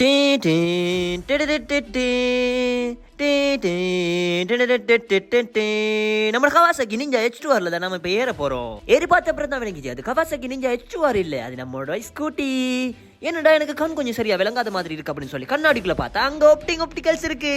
நம்ம Kawasaki Ninja H two தான் நம்ம இப்ப ஏற போறோம். ஏறி பார்த்த அப்புறம் தான் விளங்கிச்சு. அது Kawasaki Ninja H two R இல்ல. அது நம்மளோட ஸ்கூட்டி என்னடா எனக்கு கண் கொஞ்சம் சரியா விளங்காத மாதிரி இருக்கு அப்படின்னு சொல்லி கண்ணாடிக்குள்ள பார்த்தா அங்க ஒப்டிங் ஆப்டிகல்ஸ் இருக்கு.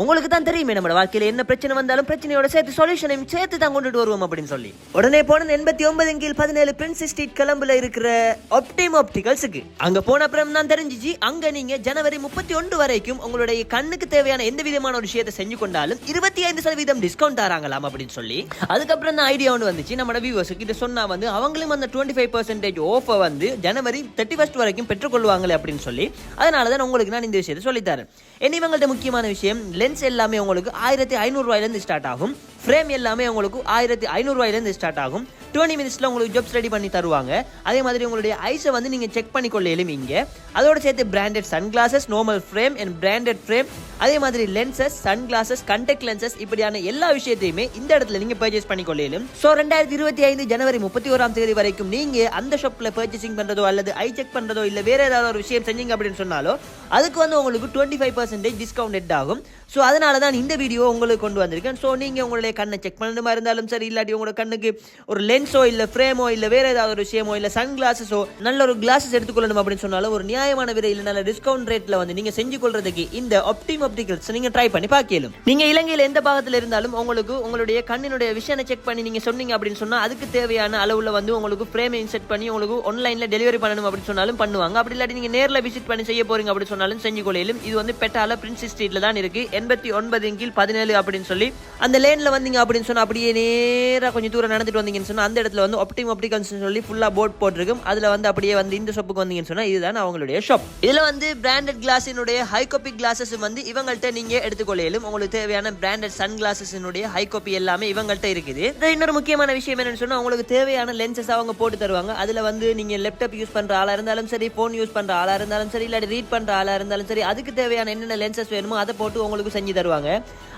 உங்களுக்கு தான் தெரியுமே நம்ம வாழ்க்கையில என்ன பிரச்சனை வந்தாலும் பிரச்சனையோட சேர்த்து சொல்யூஷனையும் சேர்த்து தான் கொண்டுட்டு வருவோம் அப்படின்னு சொல்லி. உடனே போன எண்பத்தி ஒன்பது கீழ் பதினேழு பிரின்ஸ் ஸ்ட்ரீட் கிளம்புல இருக்கிற ஒப்டிம் ஆப்டிகல்ஸுக்கு அங்க போன அப்புறம் தான் தெரிஞ்சிச்சு அங்க நீங்க ஜனவரி முப்பத்தி ஒன்று வரைக்கும் உங்களுடைய கண்ணுக்கு தேவையான எந்த விதமான ஒரு விஷயத்தை செஞ்சு கொண்டாலும் இருபத்தி ஐந்து சதவீதம் டிஸ்கவுண்ட் தராங்களாம் அப்படின்னு சொல்லி. அதுக்கப்புறம் தான் ஐடியா ஒன்று வந்துச்சு. நம்ம வியூவர்ஸுக்கு இதை சொன்னா வந்து அவங்களும் அந்த டுவெண்ட்டி ஃபைவ் பர்சன்டேஜ் ஆஃபர் வந்து ஜனவரி தேர்ட்டி ஃபர்ஸ்ட் வரைக்கும் பெற்றுக்கொள்வாங்களே அப்படின்னு சொல்லி அதனால தான் உங்களுக்கு நான் இந்த விஷயத்தை சொல்லித்தரேன் இனி இவங்கள்ட்ட முக்கியமான விஷயம் லென்ஸ் எல்லாமே உங்களுக்கு ஆயிரத்தி ஐநூறுரூவாயிலேருந்து ஸ்டார்ட் ஆகும். ஃப்ரேம் எல்லாமே உங்களுக்கு ஆயிரத்தி ஐநூறுரூவாயிலேருந்து ஸ்டார்ட் ஆகும். டுவெண்ட்டி மினிட்ஸில் உங்களுக்கு ஜாப்ஸ் ரெடி பண்ணி தருவாங்க. அதே மாதிரி உங்களுடைய ஐஸை வந்து நீங்கள் செக் பண்ணி கொள்ளையிலும் இங்கே. அதோட சேர்த்து branded sunglasses normal frame and branded frame அதே மாதிரி lenses sunglasses contact lenses இப்படியான எல்லா விஷயத்தையுமே இந்த இடத்துல நீங்கள் பர்ச்சேஸ் பண்ணிக்கொள்ளையிலும். ஸோ ரெண்டாயிரத்தி இருபத்தி ஐந்து ஜனவரி முப்பத்தி ஓராம் தேதி வரைக்கும் நீங்கள் அந்த ஷாப்பில் பர்ச்சேசிங் பண்ணுறதோ அல்லது ஐ செக் பண்ணுறதோ இல்லை வேறு ஏதாவது ஒரு விஷயம் செஞ்சீங்க அப்படின்னு சொன்னாலோ அதுக்கு வந்து உங்களுக்கு டுவெண்ட்டி ஃபைவ் பர்சன்டேஜ் டிஸ்கவுண்ட் ஆகும். ஸோ அதனால தான் இந்த வீடியோ உங்களுக்கு கொண்டு வந்திருக்கேன். ஸோ நீங்கள் உங்களுடைய கண்ணை செக் பண்ணணுமா இருந்தாலும் சரி இல்லாட்டி உங்களோட கண்ணுக்கு ஒரு லென்ஸோ இல்லை ஃப்ரேமோ இல்லை வேற ஏதாவது ஒரு விஷயமோ இல்லை சன் கிளாஸஸோ நல்ல ஒரு கிளாஸஸ் எடுத்துக்கொள்ளணும் அப்படின்னு சொன்னாலும் ஒரு நியாயமான விலையில் நல்ல டிஸ்கவுண்ட் ரேட்டில் வந்து நீங்கள் செஞ்சு கொள்றதுக்கு இந்த ஆப்டிம் ஆப்டிகல்ஸ் நீங்கள் ட்ரை பண்ணி பார்க்கலும் நீங்கள் இலங்கையில் எந்த பாகத்தில் இருந்தாலும் உங்களுக்கு உங்களுடைய கண்ணினுடைய விஷயனை செக் பண்ணி நீங்கள் சொன்னீங்க அப்படின்னு சொன்னால் அதுக்கு தேவையான அளவில் வந்து உங்களுக்கு ஃப்ரேமை இன்செட் பண்ணி உங்களுக்கு ஆன்லைனில் டெலிவரி பண்ணணும் அப்படின்னு சொன்னாலும் பண்ணுவாங்க. அப்படி இல்லாட்டி நீங்கள் நேரில் விசிட் பண்ணி செய்ய போறீங்க அப்படின்னு சொன்னாலும் செஞ்சு கொள்ளையிலும் இது வந்து பெட்டால பிரின்ஸ் ஸ்ட்ரீட்ல தான் இருக்கு. எண்பத்தி ஒன்பது கீழ் பதினேழு அப்படின்னு சொல்லி அந்த லேன்ல வந்தீங்க அப்படின்னு சொன்னால் அப்படியே நேராக கொஞ்சம் தூரம் நடந்துட்டு வந்தீங்கன்னு சொன்னால் அந்த இடத்துல வந்து ஆப்டிம் ஆப்டிகல்ஸ் சொல்லி ஃபுல்லாக போர்ட் போட்டிருக்கும். அதில் வந்து அப்படியே வந்து இந்த ஷாப்புக்கு வந்தீங்கன்னு சொன்னால் இதுதான் அவங்களுடைய ஷாப் இதில் வந்து பிராண்டட் கிளாஸினுடைய ஹை காப்பி கிளாஸஸ் வந்து இவங்கள்ட்ட நீங்கள் எடுத்துக்கொள்ளையிலும் உங்களுக்கு தேவையான பிராண்டட் சன் கிளாஸஸினுடைய ஹை காப்பி எல்லாமே இவங்கள்ட்ட இருக்குது. இன்னொரு முக்கியமான விஷயம் என்னன்னு சொன்னால் உங்களுக்கு தேவையான லென்சஸ் அவங்க போட்டு தருவாங்க. அதில் வந்து நீங்கள் லேப்டாப் யூஸ் பண்ணுற ஆளாக இருந்தாலும் சரி ஃபோன் யூஸ் பண்ணுற ஆளாக இருந்தாலும் சரி இல்லாட்டி ரீட் பண்ணுற ஆளாக இருந்தாலும் சரி அதுக்கு தேவையான என்னென்ன லென்சஸ் வேணுமோ அதை போட்டு உங்களுக்கு செஞ்சு தருவாங்க.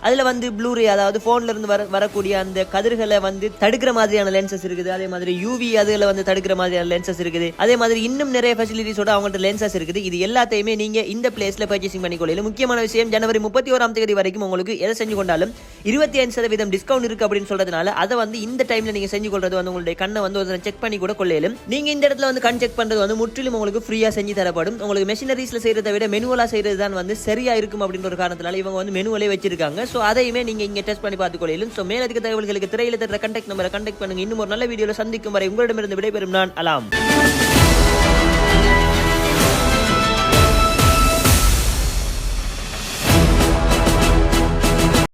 அதில் வந்து ப்ளூரே அதாவது ஃபோனில் இருந்து வர வரக்கூடிய அந்த கதிர்களை வந்து தடுக்கிற மாதிரியான லென்சஸ் இருக்குது. அதே மாதிரி யூவி அதுல வந்து தடுக்கிற மாதிரியான லென்சஸ் இருக்குது. அதே மாதிரி இன்னும் நிறைய ஃபெசிலிட்டிஸோட அவங்கள்ட்ட லென்சஸ் இருக்குது. இது எல்லாத்தையுமே நீங்க இந்த பிளேஸ்ல பர்ச்சேசிங் பண்ணிக்கொள்ள முக்கியமான விஷயம் ஜனவரி முப்பத்தி ஓராம் தேதி வரைக்கும் உங்களுக்கு எதை செஞ்சு கொண்டாலும் இருபத்தி ஐந்து சதவீதம் டிஸ்கவுண்ட் இருக்கு அப்படின்னு சொல்றதுனால அதை வந்து இந்த டைம்ல நீங்க செஞ்சு கொள்றது வந்து உங்களுடைய கண்ணை வந்து ஒரு செக் பண்ணி கூட கொள்ளையிலும். நீங்க இந்த இடத்துல வந்து கண் செக் பண்றது வந்து முற்றிலும் உங்களுக்கு ஃப்ரீயா செஞ்சு தரப்படும். உங்களுக்கு மெஷினரிஸ்ல செய்யறதை விட மெனுவலா செய்யறது தான் வந்து சரியா இருக்கும் அப்படின்ற ஒரு காரணத்தினால இவங்க வந்து மெனுவலே வச்சிருக்காங்க. ஸோ அதையுமே நீங்க இங்க டெஸ்ட் பண்ணி பார்த்து கொள்ளையிலும் ஸோ மேலதிக தகவல்களுக்கு திரையில் தர கண்டெக்ட் நம்பரை கண்டெக்ட் பண்ணுங்க. இன்னும் ஒரு நல்ல வீடியோவில் சந்திக்கும் வரை உங்களிடமிருந்து விடைபெறும் நான் அலாம்.